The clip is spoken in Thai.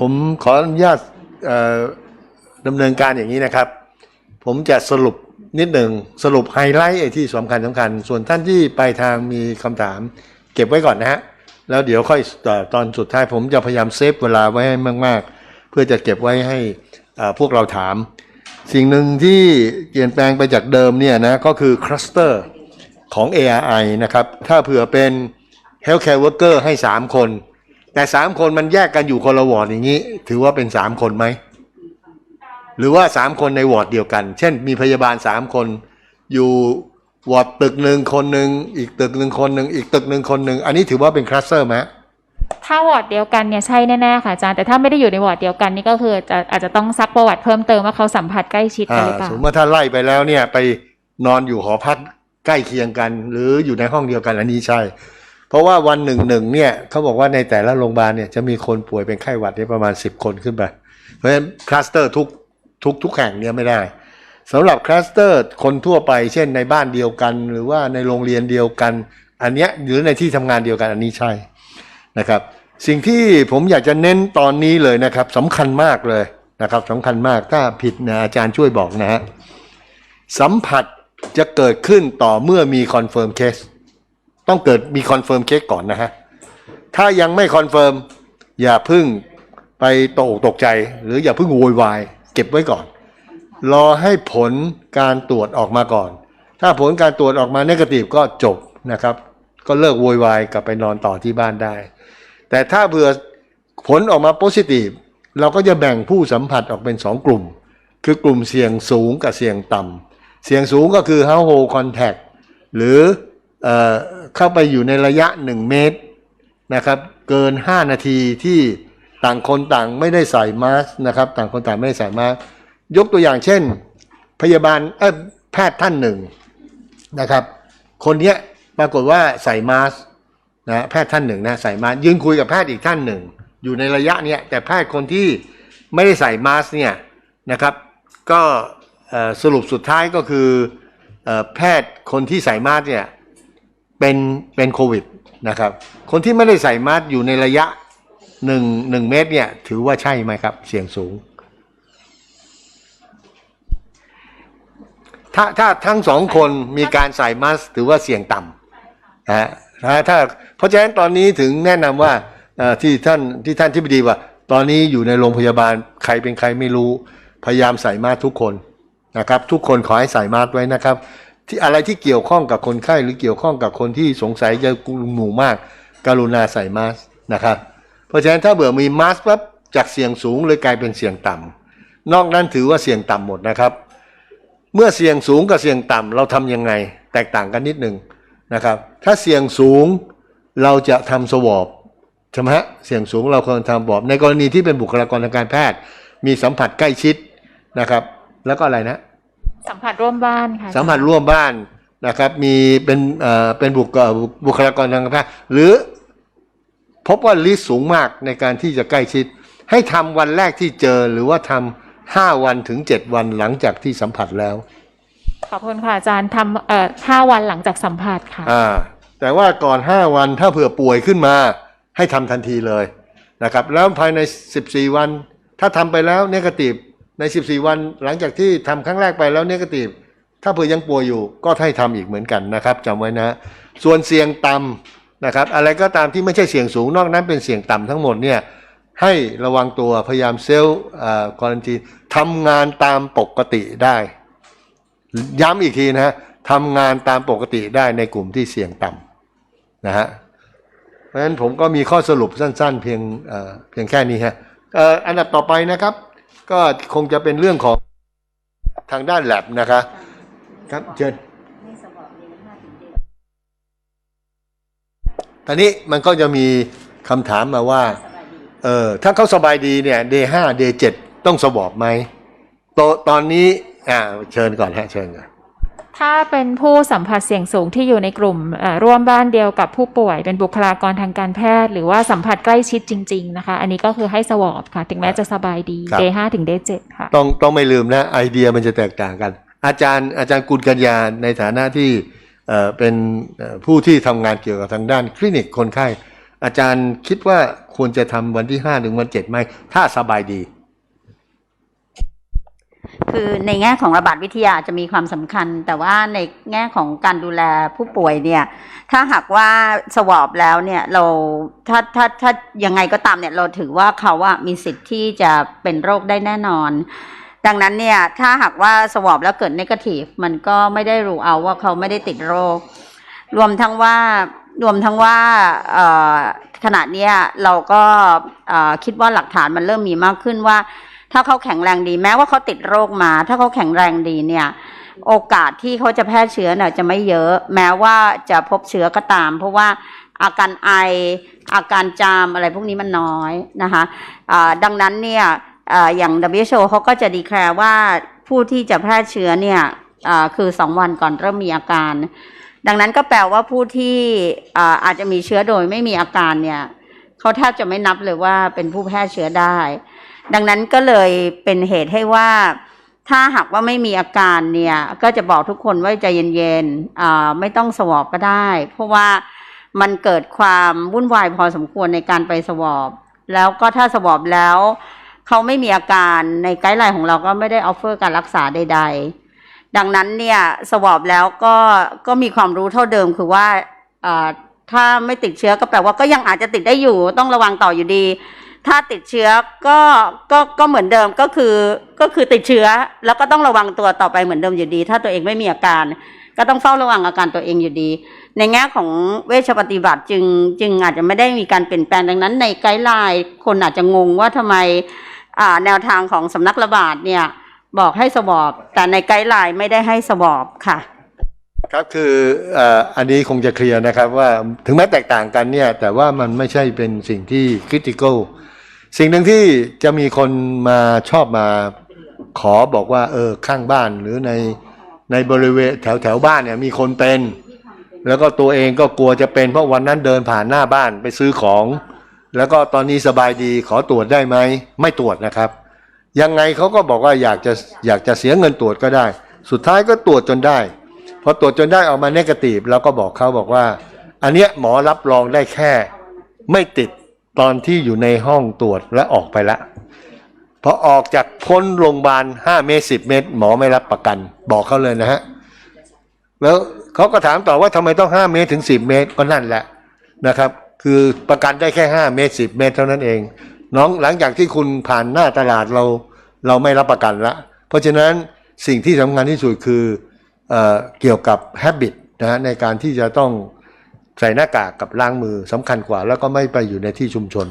ผมขออนุญาตดำเนินการอย่างนี้นะครับ ผมจะสรุปนิดหนึ่งสรุปไฮไลท์ไอ้ที่สำคัญสำคัญ ส่วนท่านที่ไปทางมีคำถาม เก็บไว้ก่อนนะฮะแล้วเดี๋ยวค่อยตอนสุดท้ายผมจะพยายามเซฟเวลาไว้ให้มาก ๆ เพื่อจะเก็บไว้ให้พวกเราถาม สิ่งหนึ่งที่เปลี่ยนแปลงไปจากเดิมเนี่ยนะก็คือคลัสเตอร์ของ ARI นะครับ ถ้าเผื่อเป็น Healthcare Worker ให้ 3 คน แต่3คนมันแยกกันอยู่คนละวอร์ดอย่างนี้ ถือว่าเป็น3คนไหม หรือว่า3คนในวอร์ดเดียวกัน เช่น มีพยาบาล3คน อยู่วอร์ดตึกหนึ่งคนหนึ่งอีกตึกหนึ่งคนหนึ่งอีกตึกหนึ่งคนหนึ่งอันนี้ถือว่าเป็นคลัสเตอร์ไหมถ้าวอร์ดเดียวกันเนี่ยใช่แน่ๆค่ะอาจารย์แต่ถ้าไม่ได้อยู่ในวอร์ดเดียวกันนี่ก็คือจะอาจจะต้องซักประวัติเพิ่มเติมว่าเขาสัมผัสใกล้ชิดกันหรือเปอ่าล่าสมมติว่าถ้าไล่ไปแล้วเนี่ยไปนอนอยู่หอพักใกล้เคียงกัน หรืออยู่ในห้องเดียวกันอันนี้ใช่เพ ราะว่าวันหนึ่งหนึ่งเนี่ยเขาบอกว่าในแต่ละโรงพยาบาลเนี่ยจะมีคนป่วยเป็นไข้หวัดเนี่ยประมาณ 10 คนขึ้นไป เพราะฉะนั้นคลัสเตอร์ทุกทุกทุกแห่งเนี่ยไม่ได้สำหรับคลัสเตอร์คนทั่วไป เช่นในบ้านเดียวกัน หรือว่าในโรงเรียนเดียวกัน อันเนี้ยหรือในที่ทำงานเดียวกันอันนี้ใช่นะครับ สิ่งที่ผมอยากจะเน้นตอนนี้เลยนะครับสำคัญมากเลยนะครับสำคัญมากถ้าผิดนะอาจารย์ช่วยบอกนะฮะสัมผัสจะเกิดขึ้นต่อเมื่อมีคอนเฟิร์มเคส ต้องเกิดมีคอนเฟิร์มเคสก่อนนะฮะ ถ้ายังไม่คอนเฟิร์มอย่าพึ่งไปตกตกใจ หรืออย่าพึ่งโวยวาย เก็บไว้ก่อน รอให้ผลการตรวจออกมาก่อน ถ้าผลการตรวจออกมาเนกาทีฟก็จบนะครับ ก็เลิกโวยวายกลับไปนอนต่อที่บ้านได้ แต่ถ้าเผื่อผลออกมาโพสิทีฟเราก็จะแบ่งผู้สัมผัสออกเป็นสองกลุ่ม คือกลุ่มเสี่ยงสูงกับเสี่ยงต่ำเสี่ยงสูงก็คือ household contact หรือ เข้าไปอยู่ในระยะ 1 เมตรนะครับ เกิน 5 นาทีที่ต่างคนต่างไม่ได้ใส่มาสก์นะครับ ต่างคนต่างไม่ได้ใส่มาสก์ยกตัวอย่างเช่น พยาบาลแพทย์ท่านหนึ่งนะครับ คนนี้ปรากฏว่าใส่มาสก์นะแพทย์ท่านหนึ่งนะใส่มาสก์ยืนคุยกับแพทย์อีกท่านหนึ่ง อยู่ในระยะเนี้ยแต่แพทย์คนที่ไม่ได้ใส่มาสก์เนี่ยนะครับ ก็สรุปสุดท้ายก็คือแพทย์คนที่ใส่มาสก์เนี่ย เป็นเป็นโควิดนะครับ คนที่ไม่ได้ใส่มาสก์อยู่ในระยะหนึ่งหนึ่งเมตรเนี่ยถือว่าใช่ไหมครับ เสี่ยงสูง ถ้าถ้าทั้งสองคนมีการใส่มาสก์ถือว่าเสี่ยงต่ำนะฮะถ้าเพราะฉะนั้นตอนนี้ถึงแนะนำว่าที่ท่านที่ท่านที่ปดีว่า ตอนนี้อยู่ในโรงพยาบาลใครเป็นใครไม่รู้ พยายามใส่มาสก์ทุกคนนะครับ ทุกคนขอให้ใส่มาสก์ไว้นะครับ ที่อะไรที่เกี่ยวข้องกับคนไข้หรือเกี่ยวข้องกับคนที่สงสัยจะกลุ่มหมู่มาก กรุณาใส่มาสก์นะครับ เพราะฉะนั้นถ้าเบื่อมีมาสก์ปั๊บจากเสี่ยงสูงเลยกลายเป็นเสี่ยงต่ำนอกนั้นถือว่าเสี่ยงต่ำหมดนะครับ เมื่อเสี่ยงสูงกับเสี่ยงต่ำเราทำยังไง แตกต่างกันนิดหนึ่งนะครับ ถ้าเสี่ยงสูงเราจะทำสวอปใช่ไหมฮะเสี่ยงสูงเราควรทำบอบ ในกรณีที่เป็นบุคลากรทางการแพทย์ มีสัมผัสใกล้ชิดนะครับ แล้วก็อะไรนะ สัมผัสร่วมบ้านค่ะสัมผัสร่วมบ้านนะครับ มีเป็นเอ่อเป็นบุคเอ่อบุคลากรทางการแพทย์หรือ พบว่าลิสต์สูงมากในการที่จะใกล้ชิด ให้ทำวันแรกที่เจอหรือว่าทำห้าวันถึงเจ็ดวันหลังจากที่สัมผัสแล้ว ขอบคุณค่ะอาจารย์ทำเอ่อห้าวันหลังจากสัมผัสค่ะอ่า แต่ว่าก่อน5วันถ้าเผื่อป่วยขึ้นมา ให้ทำทันทีเลยนะครับ แล้วภายใน14วัน ถ้าทำไปแล้วเนกาทีฟ ใน 14 วันหลังจากที่ทำครั้งแรกไปแล้วเนกาทีฟถ้าเผื่อยังป่วยอยู่ก็ให้ทำอีกเหมือนกันนะครับจำไว้นะ ส่วนเสี่ยงต่ำนะครับอะไรก็ตามที่ไม่ใช่เสี่ยงสูงนอกนั้นเป็นเสี่ยงต่ำทั้งหมดเนี่ยให้ระวังตัวพยายามเซลล์ควอนตีทำงานตามปกติได้ ย้ำอีกทีนะฮะทำงานตามปกติได้ในกลุ่มที่เสี่ยงต่ำนะฮะเพราะฉะนั้นผมก็มีข้อสรุปสั้นๆ เพียงเพียงแค่นี้ฮะอันดับต่อไปนะครับ ก็คงจะเป็นเรื่องของทางด้านแลบนะคะ ครับเชิญตอนนี้มันก็จะมีคำถามมาว่า เออถ้าเขาสบายดีเนี่ย day ห้า day เจ็ดต้องสวอปไหมโตตอนนี้ อ่า เชิญก่อนฮะ เชิญก่อน ถ้าเป็นผู้สัมผัสเสี่ยงสูงที่อยู่ในกลุ่มเอ่อร่วมบ้านเดียวกับผู้ป่วย เป็นบุคลากรทางการแพทย์ หรือว่าสัมผัสใกล้ชิดจริง ๆ นะคะ อันนี้ก็คือให้สวอปค่ะ ถึงแม้จะสบายดีครับ day ห้าถึง day เจ็ดค่ะ ต้องต้องไม่ลืมนะ ไอเดียมันจะแตกต่างกัน อาจารย์อาจารย์กุลกัญญาในฐานะที่เอ่อเป็นเอ่อผู้ที่ทำงานเกี่ยวกับทางด้านคลินิกคนไข้ อาจารย์คิดว่าควรจะทำวันที่ห้าถึงวันเจ็ดไหมถ้าสบายดี คือในแง่ของระบาดวิทยาจะมีความสำคัญ แต่ว่าในแง่ของการดูแลผู้ป่วยเนี่ย ถ้าหากว่าสวอปแล้วเนี่ยเราถ้าถ้าถ้ายังไงก็ตามเนี่ยเราถือว่าเขาอะมีสิทธิ์ที่จะเป็นโรคได้แน่นอน ดังนั้นเนี่ยถ้าหากว่าสวอปแล้วเกิดนกาทีฟมันก็ไม่ได้รู้เอาว่าเขาไม่ได้ติดโรค รวมทั้งว่ารวมทั้งว่าขณะนี้เราก็คิดว่าหลักฐานมันเริ่มมีมากขึ้นว่า ถ้าเขาแข็งแรงดีแม้ว่าเขาติดโรคมา ถ้าเขาแข็งแรงดีเนี่ย โอกาสที่เขาจะแพร่เชื้อเนี่ยจะไม่เยอะ แม้ว่าจะพบเชื้อก็ตาม เพราะว่าอาการไออาการจามอะไรพวกนี้มันน้อยนะคะอ่าดังนั้นเนี่ยอ่าอย่าง WHO เขาก็จะดีแคลร์ว่าผู้ที่จะแพร่เชื้อเนี่ยคือ 2 วันก่อนเริ่มมีอาการ ดังนั้นก็แปลว่าผู้ที่อ่อาจจะมีเชื้อโดยไม่มีอาการเนี่ยเขาแทบจะไม่นับเลยว่าเป็นผู้แพร่เชื้อได้ ดังนั้นก็เลยเป็นเหตุให้ว่า ถ้าหากว่าไม่มีอาการเนี่ยก็จะบอกทุกคนว่าใจเย็นๆไม่ต้องสวอปก็ได้ เพราะว่ามันเกิดความวุ่นวายพอสมควรในการไปสวอปแล้วก็ถ้าสวอปแล้วเขาไม่มีอาการในไกด์ไลน์ของเราก็ไม่ได้ออฟเฟอร์การรักษาใด ๆ ดังนั้นเนี่ยสวอปแล้วก็ก็มีความรู้เท่าเดิมคือว่าถ้าไม่ติดเชื้อก็แปลว่าก็ยังอาจจะติดได้อยู่ต้องระวังต่ออยู่ดี ถ้าติดเชื้อก็ก็ก็เหมือนเดิมก็คือก็คือติดเชื้อแล้วก็ต้องระวังตัวต่อไปเหมือนเดิมอยู่ดี ถ้าตัวเองไม่มีอาการ ก็ต้องเฝ้าระวังอาการตัวเองอยู่ดี ในแง่ของเวชปฏิบัติจึงจึงอาจจะไม่ได้มีการเปลี่ยนแปลงดังนั้น ในไกด์ไลน์คนอาจจะงงว่าทำไมอ่าแนวทางของสำนักระบาดเนี่ยบอกให้สวอปแต่ในไกด์ไลน์ไม่ได้ให้สวอปค่ะครับคืออ่ออันนี้คงจะเคลียร์นะครับว่าถึงแม้แตกต่างกันเนี่ยแต่ว่ามันไม่ใช่เป็นสิ่งที่คริติคอล สิ่งหนึ่งที่จะมีคนมาชอบมาขอบอกว่า เออข้างบ้านหรือในในบริเวณแถวแถวบ้านเนี่ยมีคนเป็น แล้วก็ตัวเองก็กลัวจะเป็นเพราะวันนั้นเดินผ่านหน้าบ้านไปซื้อของ แล้วก็ตอนนี้สบายดีขอตรวจได้ไหมไม่ตรวจนะครับ ยังไงเขาก็บอกว่าอยากจะอยากจะเสียเงินตรวจก็ได้ สุดท้ายก็ตรวจจนได้พอตรวจจนได้ออกมาเนกาทีฟเราก็บอกเขาบอกว่า อันเนี้ยหมอรับรองได้แค่ ไม่ติด ตอนที่อยู่ในห้องตรวจและออกไปละพอออกจากพ้นโรงพยาบาลห้าเมตรสิบเมตร หมอไม่รับประกัน บอกเขาเลยนะฮะแล้วเขาก็ถามต่อว่าทำไมต้องห้าเมตรถึงสิบเมตรก็นั่นแหละนะครับ คือประกันได้แค่ห้าเมตรสิบเมตร เท่านั้นเอง น้องหลังจากที่คุณผ่านหน้าตลาดเราเราไม่รับประกันละ เพราะฉะนั้นสิ่งที่สำคัญที่สุดคือเอเกี่ยวกับ habit นะฮะในการที่จะต้อง ใส่หน้ากากกับล้างมือสำคัญกว่า แล้วก็ไม่ไปอยู่ในที่ชุมชน